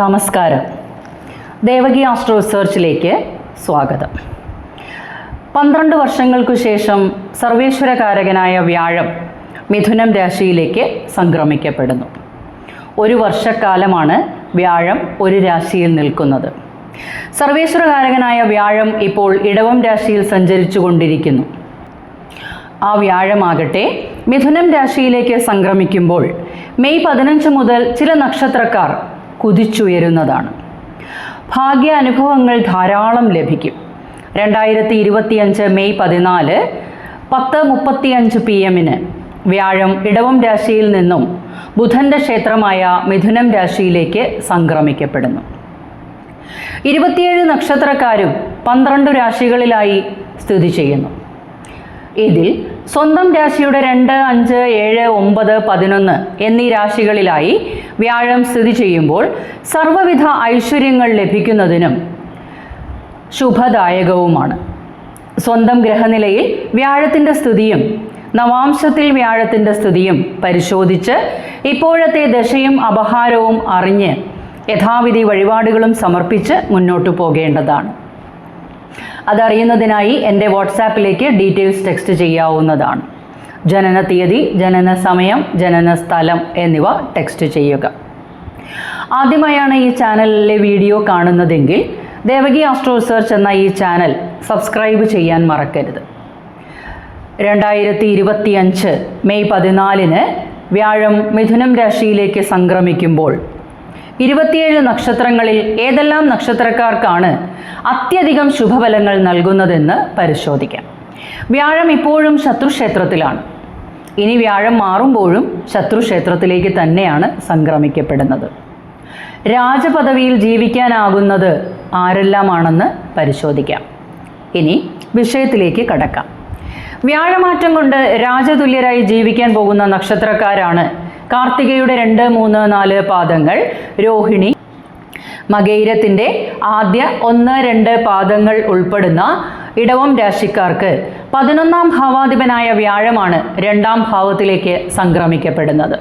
നമസ്കാരം. ദേവകി ആസ്ട്രോ റിസർച്ചിലേക്ക് സ്വാഗതം. പന്ത്രണ്ട് വർഷങ്ങൾക്കു ശേഷം സർവേശ്വരകാരകനായ വ്യാഴം മിഥുനം രാശിയിലേക്ക് സംക്രമിക്കപ്പെടുന്നു. ഒരു വർഷക്കാലമാണ് വ്യാഴം ഒരു രാശിയിൽ നിൽക്കുന്നത്. സർവേശ്വരകാരകനായ വ്യാഴം ഇപ്പോൾ ഇടവം രാശിയിൽ സഞ്ചരിച്ചു കൊണ്ടിരിക്കുന്നു ആ വ്യാഴമാകട്ടെ മിഥുനം രാശിയിലേക്ക് സംക്രമിക്കുമ്പോൾ മെയ് പതിനഞ്ച് മുതൽ ചില നക്ഷത്രക്കാർ കുതിച്ചുയരുന്നതാണ്. ഭാഗ്യ അനുഭവങ്ങൾ ധാരാളം ലഭിക്കും. രണ്ടായിരത്തി ഇരുപത്തിയഞ്ച് മെയ് പതിനാല് പത്ത് മുപ്പത്തിയഞ്ച് പി എമ്മിന് വ്യാഴം ഇടവം രാശിയിൽ നിന്നും ബുധന്റെ ക്ഷേത്രമായ മിഥുനം രാശിയിലേക്ക് സംക്രമിക്കപ്പെടുന്നു. ഇരുപത്തിയേഴ് നക്ഷത്രക്കാരും പന്ത്രണ്ട് രാശികളിലായി സ്ഥിതി ചെയ്യുന്നു. ഇതിൽ സ്വന്തം രാശിയുടെ രണ്ട് അഞ്ച് ഏഴ് ഒമ്പത് പതിനൊന്ന് എന്നീ രാശികളിലായി വ്യാഴം സ്ഥിതി ചെയ്യുമ്പോൾ സർവവിധ ഐശ്വര്യങ്ങൾ ലഭിക്കുന്നതിനും ശുഭദായകവുമാണ്. സ്വന്തം ഗ്രഹനിലയിൽ വ്യാഴത്തിന്റെ സ്ഥിതിയും നവാംശത്തിൽ വ്യാഴത്തിന്റെ സ്ഥിതിയും പരിശോധിച്ച് ഇപ്പോഴത്തെ ദശയും അപഹാരവും അറിഞ്ഞ് യഥാവിധി വഴിപാടുകളും സമർപ്പിച്ച് മുന്നോട്ടു പോകേണ്ടതാണ്. അതറിയുന്നതിനായി എന്റെ വാട്സാപ്പിലേക്ക് ഡീറ്റെയിൽസ് ടെക്സ്റ്റ് ചെയ്യാവുന്നതാണ്. ജനന തീയതി ജനന സമയം ജനന സ്ഥലം എന്നിവ ടെക്സ്റ്റ് ചെയ്യുക. ആദ്യമായാണ് ഈ ചാനലിലെ വീഡിയോ കാണുന്നതെങ്കിൽ ദേവകി ആസ്ട്രോ റിസർച്ച് എന്ന ഈ ചാനൽ സബ്സ്ക്രൈബ് ചെയ്യാൻ മറക്കരുത്. രണ്ടായിരത്തി ഇരുപത്തിയഞ്ച് മെയ് പതിനാലിന് വ്യാഴം മിഥുനം രാശിയിലേക്ക് സംക്രമിക്കുമ്പോൾ ഇരുപത്തിയേഴ് നക്ഷത്രങ്ങളിൽ ഏതെല്ലാം നക്ഷത്രക്കാർക്കാണ് അത്യധികം ശുഭഫലങ്ങൾ നൽകുന്നതെന്ന് പരിശോധിക്കാം. വ്യാഴം ഇപ്പോഴും ശത്രുക്ഷേത്രത്തിലാണ്. ഇനി വ്യാഴം മാറുമ്പോഴും ശത്രുക്ഷേത്രത്തിലേക്ക് തന്നെയാണ് സംക്രമിക്കപ്പെടുന്നത്. രാജപദവിയിൽ ജീവിക്കാനാകുന്നത് ആരെല്ലാമാണെന്ന് പരിശോധിക്കാം. ഇനി വിഷയത്തിലേക്ക് കടക്കാം. വ്യാഴമാറ്റം കൊണ്ട് രാജതുല്യരായി ജീവിക്കാൻ പോകുന്ന നക്ഷത്രക്കാരാണ് കാർത്തികയുടെ രണ്ട് മൂന്ന് നാല് പാദങ്ങൾ. രോഹിണി മകൈരത്തിന്റെ ആദ്യ ഒന്ന് രണ്ട് പാദങ്ങൾ ഉൾപ്പെടുന്ന ഇടവം രാശിക്കാർക്ക് പതിനൊന്നാം ഭാവാധിപനായ വ്യാഴമാണ് രണ്ടാം ഭാവത്തിലേക്ക് സംക്രമിക്കപ്പെടുന്നത്.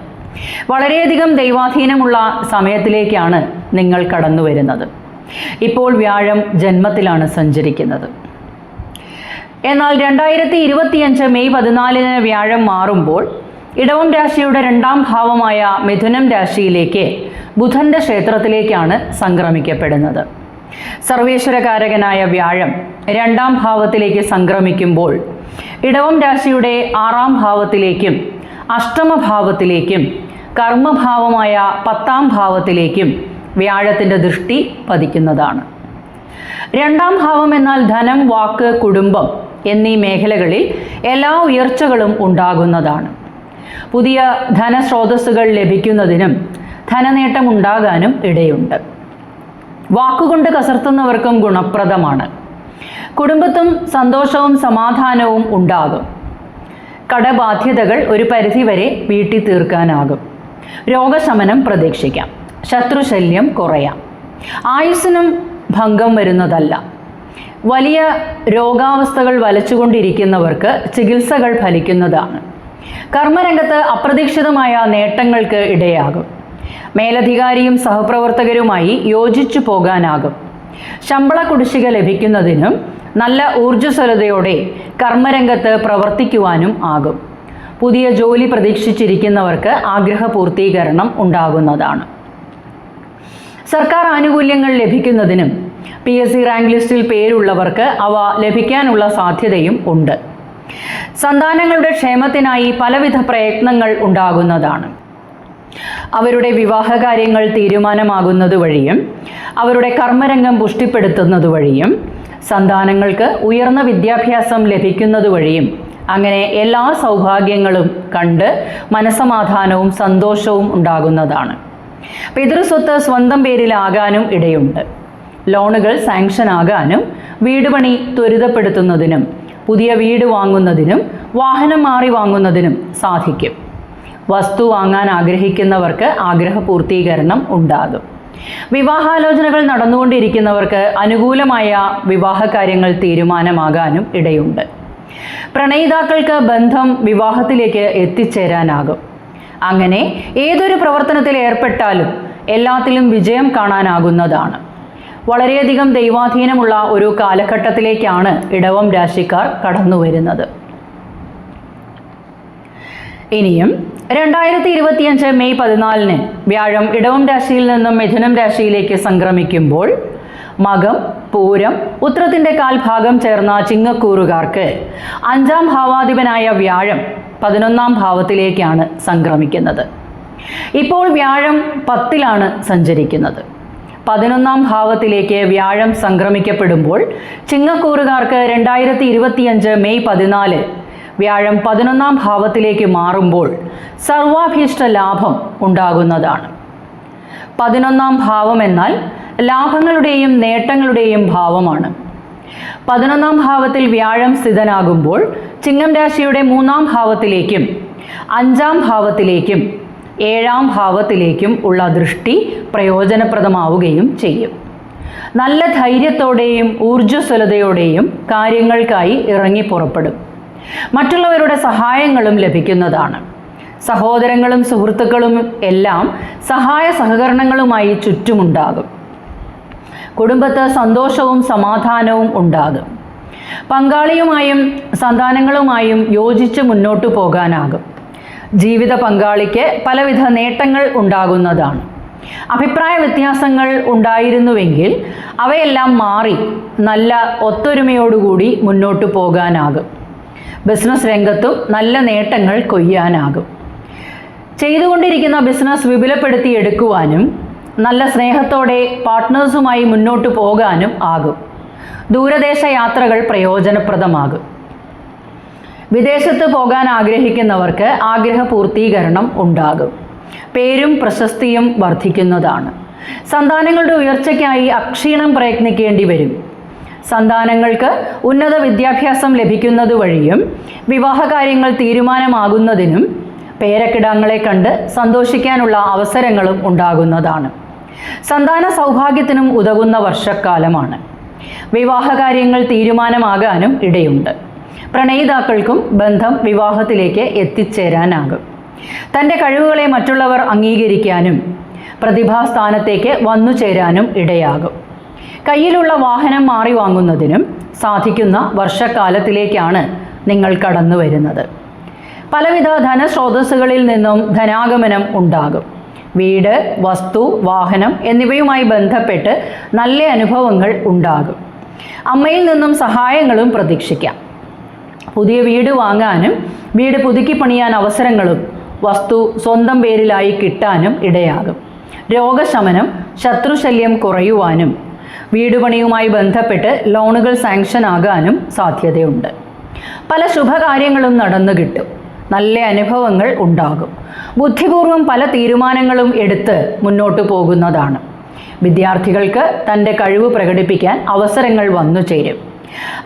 വളരെയധികം ദൈവാധീനമുള്ള സമയത്തിലേക്കാണ് നിങ്ങൾ കടന്നു വരുന്നത്. ഇപ്പോൾ വ്യാഴം ജന്മത്തിലാണ് സഞ്ചരിക്കുന്നത്. എന്നാൽ രണ്ടായിരത്തി ഇരുപത്തിയഞ്ച് മെയ് പതിനാലിന് വ്യാഴം മാറുമ്പോൾ ഇടവം രാശിയുടെ രണ്ടാം ഭാവമായ മിഥുനം രാശിയിലേക്ക് ബുധന്റെ ക്ഷേത്രത്തിലേക്കാണ് സംക്രമിക്കപ്പെടുന്നത്. സർവേശ്വരകാരകനായ വ്യാഴം രണ്ടാം ഭാവത്തിലേക്ക് സംക്രമിക്കുമ്പോൾ ഇടവം രാശിയുടെ ആറാം ഭാവത്തിലേക്കും അഷ്ടമഭാവത്തിലേക്കും കർമ്മഭാവമായ പത്താം ഭാവത്തിലേക്കും വ്യാഴത്തിന്റെ ദൃഷ്ടി പതിക്കുന്നതാണ്. രണ്ടാം ഭാവം എന്നാൽ ധനം വാക്ക് കുടുംബം എന്നീ മേഖലകളിൽ എല്ലാ ഉയർച്ചകളും ഉണ്ടാകുന്നതാണ്. പുതിയ ധനസ്രോതസ്സുകൾ ലഭിക്കുന്നതിനും ധനനേട്ടം ഉണ്ടാകാനും ഇടയുണ്ട്. വാക്കുകൊണ്ട് കസർത്തുന്നവർക്കും ഗുണപ്രദമാണ്. കുടുംബത്തും സന്തോഷവും സമാധാനവും ഉണ്ടാകും. കടബാധ്യതകൾ ഒരു പരിധിവരെ വീട്ടി തീർക്കാനാകും രോഗശമനം പ്രതീക്ഷിക്കാം. ശത്രുശല്യം കുറയാം. ആയുസ്സിനും ഭംഗം വരുന്നതല്ല. വലിയ രോഗാവസ്ഥകൾ വലച്ചുകൊണ്ടിരിക്കുന്നവർക്ക് ചികിത്സകൾ ഫലിക്കുന്നതാണ്. കർമ്മരംഗത്ത് അപ്രതീക്ഷിതമായ നേട്ടങ്ങൾക്ക് ഇടയാകും. മേലധികാരിയും സഹപ്രവർത്തകരുമായി യോജിച്ചു പോകാനാകും. ശമ്പള കുടിശ്ശിക ലഭിക്കുന്നതിനും നല്ല ഊർജസ്വലതയോടെ കർമ്മരംഗത്ത് പ്രവർത്തിക്കുവാനും ആകും. പുതിയ ജോലി പ്രതീക്ഷിച്ചിരിക്കുന്നവർക്ക് ആഗ്രഹ പൂർത്തീകരണം ഉണ്ടാകുന്നതാണ്. സർക്കാർ ആനുകൂല്യങ്ങൾ ലഭിക്കുന്നതിനും പി എസ് സി റാങ്ക് ലിസ്റ്റിൽ പേരുള്ളവർക്ക് അവ ലഭിക്കാനുള്ള സാധ്യതയും ഉണ്ട്. സന്താനങ്ങളുടെ ക്ഷേമത്തിനായി പലവിധ പ്രയത്നങ്ങൾ ഉണ്ടാകുന്നതാണ്. അവരുടെ വിവാഹകാര്യങ്ങൾ തീരുമാനമാകുന്നത് വഴിയും അവരുടെ കർമ്മരംഗം പുഷ്ടിപ്പെടുത്തുന്നത് വഴിയും സന്താനങ്ങൾക്ക് ഉയർന്ന വിദ്യാഭ്യാസം ലഭിക്കുന്നത് വഴിയും അങ്ങനെ എല്ലാ സൗഭാഗ്യങ്ങളും കണ്ട് മനസമാധാനവും സന്തോഷവും ഉണ്ടാകുന്നതാണ്. പിതൃസ്വത്ത് സ്വന്തം പേരിലാകാനും ഇടയുണ്ട്. ലോണുകൾ സാങ്ഷൻ ആകാനും വീടുപണി ത്വരിതപ്പെടുത്തുന്നതിനും പുതിയ വീട് വാങ്ങുന്നതിനും വാഹനം മാറി വാങ്ങുന്നതിനും സാധിക്കും. വസ്തു വാങ്ങാൻ ആഗ്രഹിക്കുന്നവർക്ക് ആഗ്രഹ പൂർത്തീകരണം ഉണ്ടാകും. വിവാഹാലോചനകൾ നടന്നുകൊണ്ടിരിക്കുന്നവർക്ക് അനുകൂലമായ വിവാഹകാര്യങ്ങൾ തീരുമാനമാകാനും ഇടയുണ്ട്. പ്രണയിതാക്കൾക്ക് ബന്ധം വിവാഹത്തിലേക്ക് എത്തിച്ചേരാനാകും. അങ്ങനെ ഏതൊരു പ്രവർത്തനത്തിൽ ഏർപ്പെട്ടാലും എല്ലാത്തിലും വിജയം കാണാനാകുന്നതാണ്. വളരെയധികം ദൈവാധീനമുള്ള ഒരു കാലഘട്ടത്തിലേക്കാണ് ഇടവം രാശിക്കാർ കടന്നു വരുന്നത്. ഇനിയും രണ്ടായിരത്തി ഇരുപത്തിയഞ്ച് മെയ് പതിനാലിന് വ്യാഴം ഇടവം രാശിയിൽ നിന്നും മിഥുനം രാശിയിലേക്ക് സംക്രമിക്കുമ്പോൾ മകം പൂരം ഉത്രത്തിന്റെ കാൽഭാഗം ചേർന്ന ചിങ്ങക്കൂറുകാർക്ക് അഞ്ചാം ഭാവാധിപനായ വ്യാഴം പതിനൊന്നാം ഭാവത്തിലേക്കാണ് സംക്രമിക്കുന്നത്. ഇപ്പോൾ വ്യാഴം പത്തിലാണ് സഞ്ചരിക്കുന്നത്. പതിനൊന്നാം ഭാവത്തിലേക്ക് വ്യാഴം സംക്രമിക്കപ്പെടുമ്പോൾ ചിങ്ങക്കൂറുകാർക്ക് രണ്ടായിരത്തി ഇരുപത്തിയഞ്ച് മെയ് പതിനാല് വ്യാഴം പതിനൊന്നാം ഭാവത്തിലേക്ക് മാറുമ്പോൾ സർവാഭീഷ്ട ലാഭം ഉണ്ടാകുന്നതാണ്. പതിനൊന്നാം ഭാവം എന്നാൽ ലാഭങ്ങളുടെയും നേട്ടങ്ങളുടെയും ഭാവമാണ്. പതിനൊന്നാം ഭാവത്തിൽ വ്യാഴം സ്ഥിതനാകുമ്പോൾ ചിങ്ങം രാശിയുടെ മൂന്നാം ഭാവത്തിലേക്കും അഞ്ചാം ഭാവത്തിലേക്കും ഏഴാം ഭാവത്തിലേക്കും ഉള്ള ദൃഷ്ടി പ്രയോജനപ്രദമാവുകയും ചെയ്യും. നല്ല ധൈര്യത്തോടെയും ഊർജസ്വലതയോടെയും കാര്യങ്ങൾക്കായി ഇറങ്ങി പുറപ്പെടും. മറ്റുള്ളവരുടെ സഹായങ്ങളും ലഭിക്കുന്നതാണ്. സഹോദരങ്ങളും സുഹൃത്തുക്കളും എല്ലാം സഹായ സഹകരണങ്ങളുമായി ചുറ്റുമുണ്ടാകും. കുടുംബത്ത് സന്തോഷവും സമാധാനവും ഉണ്ടാകും. പങ്കാളിയുമായും സന്താനങ്ങളുമായും യോജിച്ച് മുന്നോട്ടു പോകാനാകും. ജീവിത പങ്കാളിക്ക് പലവിധ നേട്ടങ്ങൾ ഉണ്ടാകുന്നതാണ്. അഭിപ്രായ വ്യത്യാസങ്ങൾ ഉണ്ടായിരുന്നുവെങ്കിൽ അവയെല്ലാം മാറി നല്ല ഒത്തൊരുമയോടുകൂടി മുന്നോട്ട് പോകാനാകും. ബിസിനസ് രംഗത്തും നല്ല നേട്ടങ്ങൾ കൊയ്യാനാകും. ചെയ്തുകൊണ്ടിരിക്കുന്ന ബിസിനസ് വിപുലപ്പെടുത്തിയെടുക്കുവാനും നല്ല സ്നേഹത്തോടെ പാർട്ട്നേഴ്സുമായി മുന്നോട്ട് പോകാനും ആകും. ദൂരദേശ യാത്രകൾ പ്രയോജനപ്രദമാകും. വിദേശത്ത് പോകാൻ ആഗ്രഹിക്കുന്നവർക്ക് ആഗ്രഹ പൂർത്തീകരണം ഉണ്ടാകും. പേരും പ്രശസ്തിയും വർദ്ധിക്കുന്നതാണ്. സന്താനങ്ങളുടെ ഉയർച്ചയ്ക്കായി അക്ഷീണം പ്രയത്നിക്കേണ്ടി വരും. സന്താനങ്ങൾക്ക് ഉന്നത വിദ്യാഭ്യാസം ലഭിക്കുന്നത് വഴിയും വിവാഹകാര്യങ്ങൾ തീരുമാനമാകുന്നതിനും പേരക്കിടാങ്ങളെ കണ്ട് സന്തോഷിക്കാനുള്ള അവസരങ്ങളും ഉണ്ടാകുന്നതാണ്. സന്താന സൗഭാഗ്യത്തിനും ഉതകുന്ന വർഷക്കാലമാണ്. വിവാഹകാര്യങ്ങൾ തീരുമാനമാകാനും ഇടയുണ്ട്. പ്രണയിതാക്കൾക്കും ബന്ധം വിവാഹത്തിലേക്ക് എത്തിച്ചേരാനാകും. തന്റെ കഴിവുകളെ മറ്റുള്ളവർ അംഗീകരിക്കാനും പ്രതിഭാസ്ഥാനത്തേക്ക് വന്നു ചേരാനും ഇടയാകും. കയ്യിലുള്ള വാഹനം മാറി വാങ്ങുന്നതിനും സാധിക്കുന്ന വർഷക്കാലത്തിലേക്കാണ് നിങ്ങൾ കടന്നു വരുന്നത്. പലവിധ ധനസ്രോതസ്സുകളിൽ നിന്നും ധനാഗമനം ഉണ്ടാകും. വീട് വസ്തു വാഹനം എന്നിവയുമായി ബന്ധപ്പെട്ട് നല്ല അനുഭവങ്ങൾ ഉണ്ടാകും. അമ്മയിൽ നിന്നും സഹായങ്ങളും പ്രതീക്ഷിക്കാം. പുതിയ വീട് വാങ്ങാനും വീട് പുതുക്കി പണിയാൻ അവസരങ്ങളും വസ്തു സ്വന്തം പേരിലായി കിട്ടാനും ഇടയാകും. രോഗശമനം ശത്രുശല്യം കുറയുവാനും വീടുപണിയുമായി ബന്ധപ്പെട്ട് ലോണുകൾ സാങ്ഷൻ ആകാനും സാധ്യതയുണ്ട്. പല ശുഭകാര്യങ്ങളും നടന്നു കിട്ടും. നല്ല അനുഭവങ്ങൾ ഉണ്ടാകും. ബുദ്ധിപൂർവം പല തീരുമാനങ്ങളും എടുത്ത് മുന്നോട്ട് പോകുന്നതാണ്. വിദ്യാർത്ഥികൾക്ക് തന്റെ കഴിവ് പ്രകടിപ്പിക്കാൻ അവസരങ്ങൾ വന്നു ചേരും.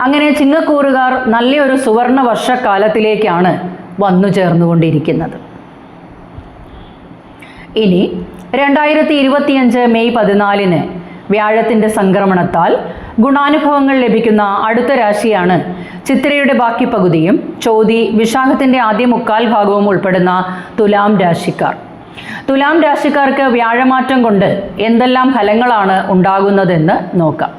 അങ്ങനെ ചിങ്ങക്കൂറുകാർ നല്ലൊരു സുവർണ വർഷക്കാലത്തിലേക്കാണ് വന്നു ചേർന്നുകൊണ്ടിരിക്കുന്നത്. ഇനി രണ്ടായിരത്തി ഇരുപത്തിയഞ്ച് മെയ് പതിനാലിന് വ്യാഴത്തിന്റെ സംക്രമണത്താൽ ഗുണാനുഭവങ്ങൾ ലഭിക്കുന്ന അടുത്ത രാശിയാണ് ചിത്രയുടെ ബാക്കി പകുതിയും ചോതി വിശാഖത്തിന്റെ ആദ്യ മുക്കാൽ ഭാഗവും ഉൾപ്പെടുന്ന തുലാം രാശിക്കാർ. തുലാം രാശിക്കാർക്ക് വ്യാഴമാറ്റം കൊണ്ട് എന്തെല്ലാം ഫലങ്ങളാണ് ഉണ്ടാകുന്നതെന്ന് നോക്കാം.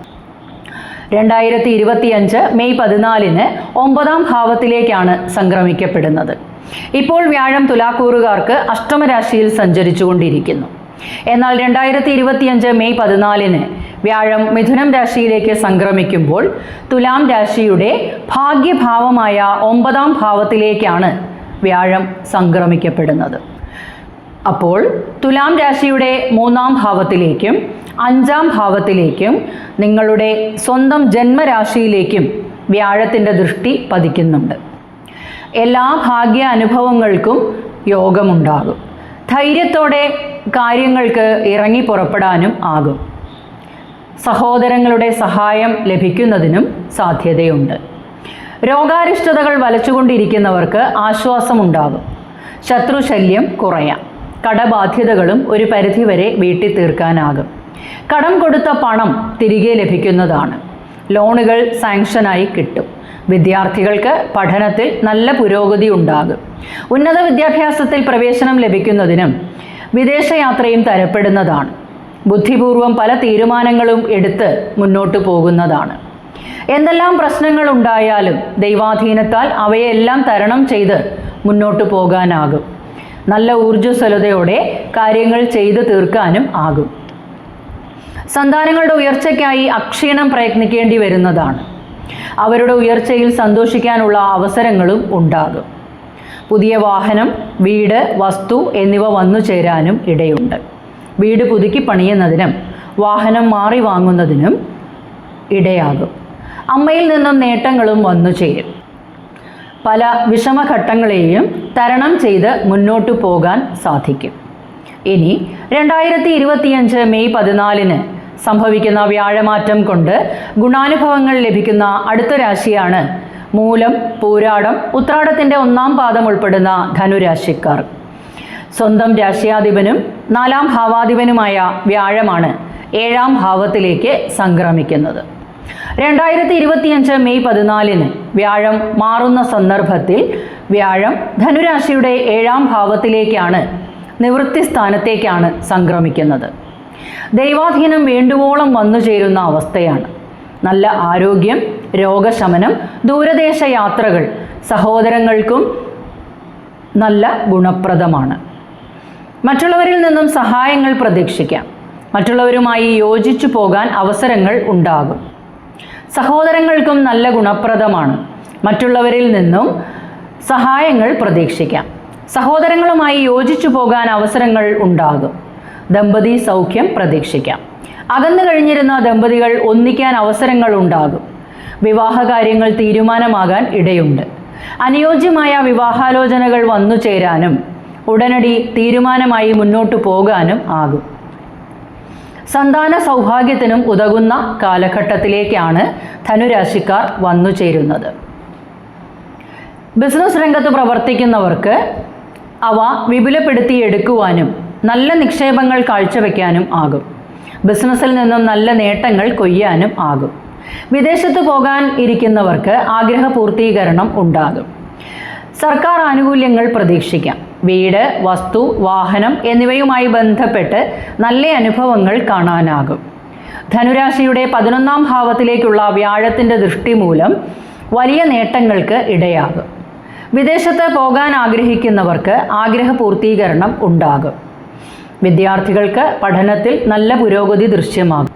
രണ്ടായിരത്തി ഇരുപത്തിയഞ്ച് മെയ് പതിനാലിന് ഒമ്പതാം ഭാവത്തിലേക്കാണ് സംക്രമിക്കപ്പെടുന്നത്. ഇപ്പോൾ വ്യാഴം തുലാക്കൂറുകാർക്ക് അഷ്ടമരാശിയിൽ സഞ്ചരിച്ചുകൊണ്ടിരിക്കുന്നു. എന്നാൽ രണ്ടായിരത്തി ഇരുപത്തിയഞ്ച് മെയ് പതിനാലിന് വ്യാഴം മിഥുനം രാശിയിലേക്ക് സംക്രമിക്കുമ്പോൾ തുലാം രാശിയുടെ ഭാഗ്യഭാവമായ ഒമ്പതാം ഭാവത്തിലേക്കാണ് വ്യാഴം സംക്രമിക്കപ്പെടുന്നത്. അപ്പോൾ തുലാം രാശിയുടെ മൂന്നാം ഭാവത്തിലേക്കും അഞ്ചാം ഭാവത്തിലേക്കും നിങ്ങളുടെ സ്വന്തം ജന്മരാശിയിലേക്കും വ്യാഴത്തിന്റെ ദൃഷ്ടി പതിക്കുന്നുണ്ട്. എല്ലാ ഭാഗ്യ അനുഭവങ്ങൾക്കും യോഗമുണ്ടാകും. ധൈര്യത്തോടെ കാര്യങ്ങൾക്ക് ഇറങ്ങി പുറപ്പെടാനും ആകും. സഹോദരങ്ങളുടെ സഹായം ലഭിക്കുന്നതിനും സാധ്യതയുണ്ട്. രോഗാരിഷ്ടതകൾ വലച്ചുകൊണ്ടിരിക്കുന്നവർക്ക് ആശ്വാസമുണ്ടാകും. ശത്രുശല്യം കുറയാം. കടബാധ്യതകളും ഒരു പരിധിവരെ വീട്ടി തീർക്കാനാകും കടം കൊടുത്ത പണം തിരികെ ലഭിക്കുന്നതാണ്. ലോണുകൾ സാങ്ഷനായി കിട്ടും. വിദ്യാർത്ഥികൾക്ക് പഠനത്തിൽ നല്ല പുരോഗതി ഉണ്ടാകും. ഉന്നത വിദ്യാഭ്യാസത്തിൽ പ്രവേശനം ലഭിക്കുന്നതിനും വിദേശയാത്രയും തരപ്പെടുന്നതാണ്. ബുദ്ധിപൂർവം പല തീരുമാനങ്ങളും എടുത്ത് മുന്നോട്ട് പോകുന്നതാണ്. എന്തെല്ലാം പ്രശ്നങ്ങൾ ഉണ്ടായാലും ദൈവാധീനത്താൽ അവയെല്ലാം തരണം ചെയ്ത് മുന്നോട്ട് പോകാനാകും. നല്ല ഊർജസ്വലതയോടെ കാര്യങ്ങൾ ചെയ്തു തീർക്കാനും ആകും. സന്താനങ്ങളുടെ ഉയർച്ചയ്ക്കായി അക്ഷീണം പ്രയത്നിക്കേണ്ടി വരുന്നതാണ്. അവരുടെ ഉയർച്ചയിൽ സന്തോഷിക്കാനുള്ള അവസരങ്ങളും ഉണ്ടാകും. പുതിയ വാഹനം വീട് വസ്തു എന്നിവ വന്നു ചേരാനും ഇടയുണ്ട്. വീട് പുതുക്കി പണിയുന്നതിനും വാഹനം മാറി വാങ്ങുന്നതിനും ഇടയാകും. അമ്മയിൽ നിന്നും നേട്ടങ്ങളും വന്നു ചേരും. പല വിഷമഘട്ടങ്ങളെയും തരണം ചെയ്ത് മുന്നോട്ടു പോകാൻ സാധിക്കും. ഇനി രണ്ടായിരത്തി ഇരുപത്തിയഞ്ച് മെയ് പതിനാലിന് സംഭവിക്കുന്ന വ്യാഴമാറ്റം കൊണ്ട് ഗുണാനുഭവങ്ങൾ ലഭിക്കുന്ന അടുത്ത രാശിയാണ് മൂലം പോരാടം ഉത്രാടത്തിന്റെ ഒന്നാം പാദം ഉൾപ്പെടുന്ന ധനുരാശിക്കാർ. സ്വന്തം രാശിയാധിപനും നാലാം ഭാവാധിപനുമായ വ്യാഴമാണ് ഏഴാം ഭാവത്തിലേക്ക് സംക്രമിക്കുന്നത്. രണ്ടായിരത്തി ഇരുപത്തിയഞ്ച് മെയ് പതിനാലിന് വ്യാഴം മാറുന്ന സന്ദർഭത്തിൽ വ്യാഴം ധനുരാശിയുടെ ഏഴാം ഭാവത്തിലേക്കാണ് നിവൃത്തി സ്ഥാനത്തേക്കാണ് സംക്രമിക്കുന്നത്. ദൈവാധീനം വേണ്ടുവോളം വന്നു ചേരുന്ന അവസ്ഥയാണ്. നല്ല ആരോഗ്യം രോഗശമനം ദൂരദേശ യാത്രകൾ സഹോദരങ്ങൾക്കും നല്ല ഗുണപ്രദമാണ്. മറ്റുള്ളവരിൽ നിന്നും സഹായങ്ങൾ പ്രതീക്ഷിക്കാം. മറ്റുള്ളവരുമായി യോജിച്ചു പോകാൻ അവസരങ്ങൾ ഉണ്ടാകും. സഹോദരങ്ങൾക്കും നല്ല ഗുണപ്രദമാണ്. മറ്റുള്ളവരിൽ നിന്നും സഹായങ്ങൾ പ്രതീക്ഷിക്കാം. സഹോദരങ്ങളുമായി യോജിച്ചു പോകാൻ അവസരങ്ങൾ ഉണ്ടാകും. ദമ്പതി സൗഖ്യം പ്രതീക്ഷിക്കാം. അകന്നു കഴിഞ്ഞിരുന്ന ദമ്പതികൾ ഒന്നിക്കാൻ അവസരങ്ങൾ ഉണ്ടാകും. വിവാഹകാര്യങ്ങൾ തീരുമാനമാകാൻ ഇടയുണ്ട്. അനുയോജ്യമായ വിവാഹാലോചനകൾ വന്നു ചേരാനും ഉടനടി തീരുമാനമായി മുന്നോട്ടു പോകാനും ആകും. സന്താന സൗഭാഗ്യത്തിനും ഉതകുന്ന കാലഘട്ടത്തിലേക്കാണ് ധനുരാശിക്കാർ വന്നു ചേരുന്നത്. ബിസിനസ് രംഗത്ത് പ്രവർത്തിക്കുന്നവർക്ക് അവ വിപുലപ്പെടുത്തിയെടുക്കുവാനും നല്ല നിക്ഷേപങ്ങൾ കാഴ്ചവെക്കാനും ആകും. ബിസിനസ്സിൽ നിന്നും നല്ല നേട്ടങ്ങൾ കൊയ്യാനും ആകും. വിദേശത്ത് പോകാൻ ഇരിക്കുന്നവർക്ക് ആഗ്രഹ പൂർത്തീകരണം ഉണ്ടാകും. സർക്കാർ ആനുകൂല്യങ്ങൾ പ്രതീക്ഷിക്കാം. വീട് വസ്തു വാഹനം എന്നിവയുമായി ബന്ധപ്പെട്ട് നല്ല അനുഭവങ്ങൾ കാണാനാകും. ധനുരാശിയുടെ പതിനൊന്നാം ഭാവത്തിലേക്കുള്ള വ്യാഴത്തിന്റെ ദൃഷ്ടി മൂലം വലിയ നേട്ടങ്ങൾക്ക് ഇടയാകും. വിദേശത്ത് പോകാൻ ആഗ്രഹിക്കുന്നവർക്ക് ആഗ്രഹ പൂർത്തീകരണം ഉണ്ടാകും. വിദ്യാർത്ഥികൾക്ക് പഠനത്തിൽ നല്ല പുരോഗതി ദൃശ്യമാകും.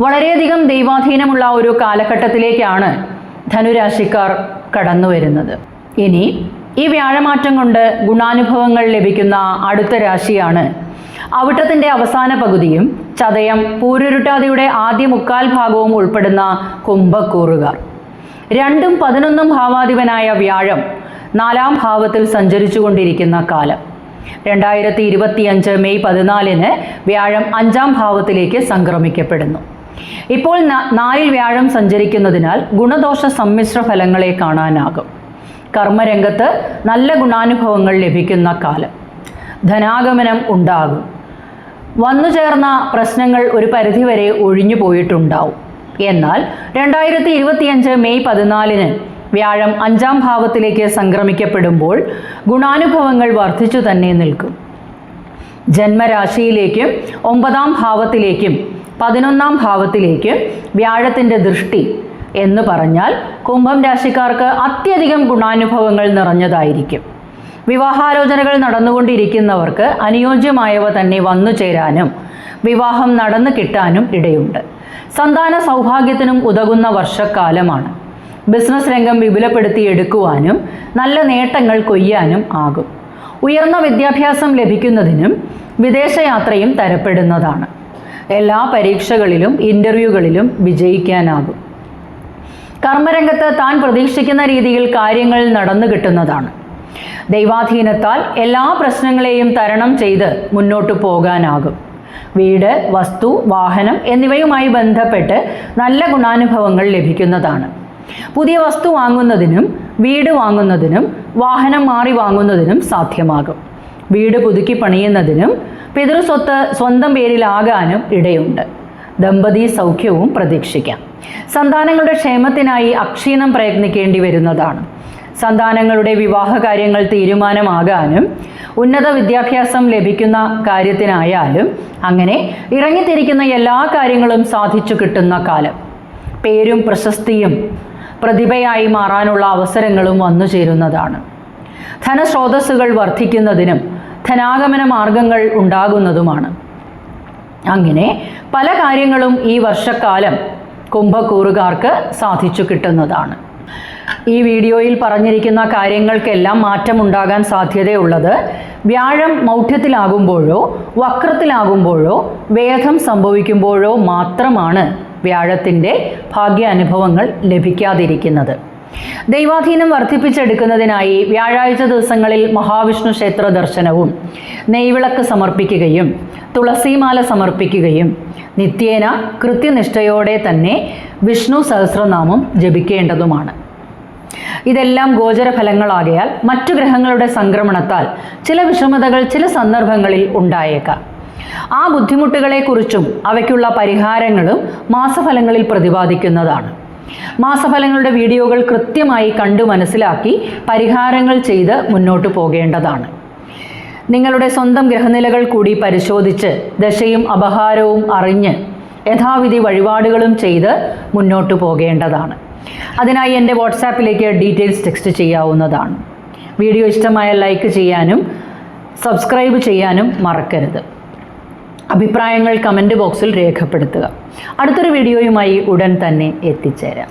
വളരെയധികം ദൈവാധീനമുള്ള ഒരു കാലഘട്ടത്തിലേക്കാണ് ധനുരാശിക്കാർ കടന്നു വരുന്നത് ഇനി ഈ വ്യാഴമാറ്റം കൊണ്ട് ഗുണാനുഭവങ്ങൾ ലഭിക്കുന്ന അടുത്ത രാശിയാണ്. അവിട്ടത്തിന്റെ അവസാന പകുതിയും ചതയം പൂരുരുട്ടാതിയുടെ ആദ്യ മുക്കാൽ ഭാഗവും ഉൾപ്പെടുന്ന കുംഭക്കൂറുകാർ. രണ്ടും പതിനൊന്നും ഭാവാധിപനായ വ്യാഴം നാലാം ഭാവത്തിൽ സഞ്ചരിച്ചു കൊണ്ടിരിക്കുന്ന കാലം. രണ്ടായിരത്തി ഇരുപത്തിയഞ്ച് മെയ് പതിനാലിന് വ്യാഴം അഞ്ചാം ഭാവത്തിലേക്ക് സംക്രമിക്കപ്പെടുന്നു. ഇപ്പോൾ നാലിൽ വ്യാഴം സഞ്ചരിക്കുന്നതിനാൽ ഗുണദോഷ സമ്മിശ്ര ഫലങ്ങളെ കാണാനാകും. കർമ്മരംഗത്ത് നല്ല ഗുണാനുഭവങ്ങൾ ലഭിക്കുന്ന കാലം. ധനാഗമനം ഉണ്ടാകും. വന്നു ചേർന്ന പ്രശ്നങ്ങൾ ഒരു പരിധിവരെ ഒഴിഞ്ഞു പോയിട്ടുണ്ടാവും. എന്നാൽ രണ്ടായിരത്തി ഇരുപത്തിയഞ്ച് മെയ് പതിനാലിന് വ്യാഴം അഞ്ചാം ഭാവത്തിലേക്ക് സംക്രമിക്കപ്പെടുമ്പോൾ ഗുണാനുഭവങ്ങൾ വർദ്ധിച്ചു തന്നെ നിൽക്കും. ജന്മരാശിയിലേക്കും ഒമ്പതാം ഭാവത്തിലേക്കും പതിനൊന്നാം ഭാവത്തിലേക്കും വ്യാഴത്തിന്റെ ദൃഷ്ടി എന്ന് പറഞ്ഞാൽ കുംഭം രാശിക്കാർക്ക് അത്യധികം ഗുണാനുഭവങ്ങൾ നിറഞ്ഞതായിരിക്കും. വിവാഹാലോചനകൾ നടന്നുകൊണ്ടിരിക്കുന്നവർക്ക് അനുയോജ്യമായവ തന്നെ വന്നു ചേരാനും വിവാഹം നടന്നു കിട്ടാനും ഇടയുണ്ട്. സന്താന സൗഭാഗ്യത്തിനും ഉതകുന്ന വർഷക്കാലമാണ്. ബിസിനസ് രംഗം വിപുലപ്പെടുത്തിയെടുക്കുവാനും നല്ല നേട്ടങ്ങൾ കൊയ്യാനും ആകും. ഉയർന്ന വിദ്യാഭ്യാസം ലഭിക്കുന്നതിനും വിദേശയാത്രയും തരപ്പെടുന്നതാണ്. എല്ലാ പരീക്ഷകളിലും ഇന്റർവ്യൂകളിലും വിജയിക്കാനാകും. കർമ്മരംഗത്ത് താൻ പ്രതീക്ഷിക്കുന്ന രീതിയിൽ കാര്യങ്ങൾ നടന്നു കിട്ടുന്നതാണ്. ദൈവാധീനത്താൽ എല്ലാ പ്രശ്നങ്ങളെയും തരണം ചെയ്ത് മുന്നോട്ടു പോകാനാകും. വീട് വസ്തു വാഹനം എന്നിവയുമായി ബന്ധപ്പെട്ട് നല്ല ഗുണാനുഭവങ്ങൾ ലഭിക്കുന്നതാണ്. പുതിയ വസ്തു വാങ്ങുന്നതിനും വീട് വാങ്ങുന്നതിനും വാഹനം മാറി വാങ്ങുന്നതിനും സാധ്യമാകും. വീട് പുതുക്കി പണിയുന്നതിനും പിതൃസ്വത്ത് സ്വന്തം പേരിലാകാനും ഇടയുണ്ട്. ദമ്പതി സൗഖ്യവും പ്രതീക്ഷിക്കാം. സന്താനങ്ങളുടെ ക്ഷേമത്തിനായി അക്ഷീണം പ്രയത്നിക്കേണ്ടി വരുന്നതാണ്. സന്താനങ്ങളുടെ വിവാഹ കാര്യങ്ങൾ തീരുമാനമാകാനും ഉന്നത വിദ്യാഭ്യാസം ലഭിക്കുന്ന കാര്യത്തിനായാലും അങ്ങനെ ഇറങ്ങിത്തിരിക്കുന്ന എല്ലാ കാര്യങ്ങളും സാധിച്ചു കിട്ടുന്ന കാലം. പേരും പ്രശസ്തിയും പ്രതിഭയായി മാറാനുള്ള അവസരങ്ങളും വന്നു ചേരുന്നതാണ്. ധനസ്രോതസ്സുകൾ വർദ്ധിക്കുന്നതിനും ധനാഗമന മാർഗങ്ങൾ ഉണ്ടാകുന്നതുമാണ്. അങ്ങനെ പല കാര്യങ്ങളും ഈ വർഷക്കാലം കുംഭക്കൂറുകാർക്ക് സാധിച്ചു കിട്ടുന്നതാണ്. ഈ വീഡിയോയിൽ പറഞ്ഞിരിക്കുന്ന കാര്യങ്ങൾക്കെല്ലാം മാറ്റമുണ്ടാകാൻ സാധ്യതയുള്ളത് വ്യാഴം മൗഢ്യത്തിലാകുമ്പോഴോ വക്രത്തിലാകുമ്പോഴോ വേദം സംഭവിക്കുമ്പോഴോ മാത്രമാണ് വ്യാഴത്തിന്റെ ഭാഗ്യാനുഭവങ്ങൾ ലഭിക്കാതിരിക്കുന്നത്. ദൈവാധീനം വർദ്ധിപ്പിച്ചെടുക്കുന്നതിനായി വ്യാഴാഴ്ച ദിവസങ്ങളിൽ മഹാവിഷ്ണു ക്ഷേത്ര ദർശനവും നെയ്വിളക്ക് സമർപ്പിക്കുകയും തുളസിമാല സമർപ്പിക്കുകയും നിത്യേന കൃത്യനിഷ്ഠയോടെ തന്നെ വിഷ്ണു സഹസ്രനാമം ജപിക്കേണ്ടതുമാണ്. ഇതെല്ലാം ഗോചരഫലങ്ങളാകയാൽ മറ്റു ഗ്രഹങ്ങളുടെ സംക്രമണത്താൽ ചില വിഷമതകൾ ചില സന്ദർഭങ്ങളിൽ ഉണ്ടായേക്കാം. ആ ബുദ്ധിമുട്ടുകളെക്കുറിച്ചും അവയ്ക്കുള്ള പരിഹാരങ്ങളും മാസഫലങ്ങളിൽ പ്രതിപാദിക്കുന്നതാണ്. മാസഫലങ്ങളുടെ വീഡിയോകൾ കൃത്യമായി കണ്ടു മനസ്സിലാക്കി പരിഹാരങ്ങൾ ചെയ്ത് മുന്നോട്ട് പോകേണ്ടതാണ്. നിങ്ങളുടെ സ്വന്തം ഗ്രഹനിലകൾ കൂടി പരിശോധിച്ച് ദശയും അപഹാരവും അറിഞ്ഞ് യഥാവിധി വഴിപാടുകളും ചെയ്ത് മുന്നോട്ട് പോകേണ്ടതാണ്. അതിനായി എന്റെ വാട്സാപ്പിലേക്ക് ഡീറ്റെയിൽസ് ടെക്സ്റ്റ് ചെയ്യാവുന്നതാണ്. വീഡിയോ ഇഷ്ടമായ ലൈക്ക് ചെയ്യാനും സബ്സ്ക്രൈബ് ചെയ്യാനും മറക്കരുത്. അഭിപ്രായങ്ങൾ കമന്റ് ബോക്സിൽ രേഖപ്പെടുത്തുക. അടുത്തൊരു വീഡിയോയുമായി ഉടൻ തന്നെ എത്തിച്ചേരാം.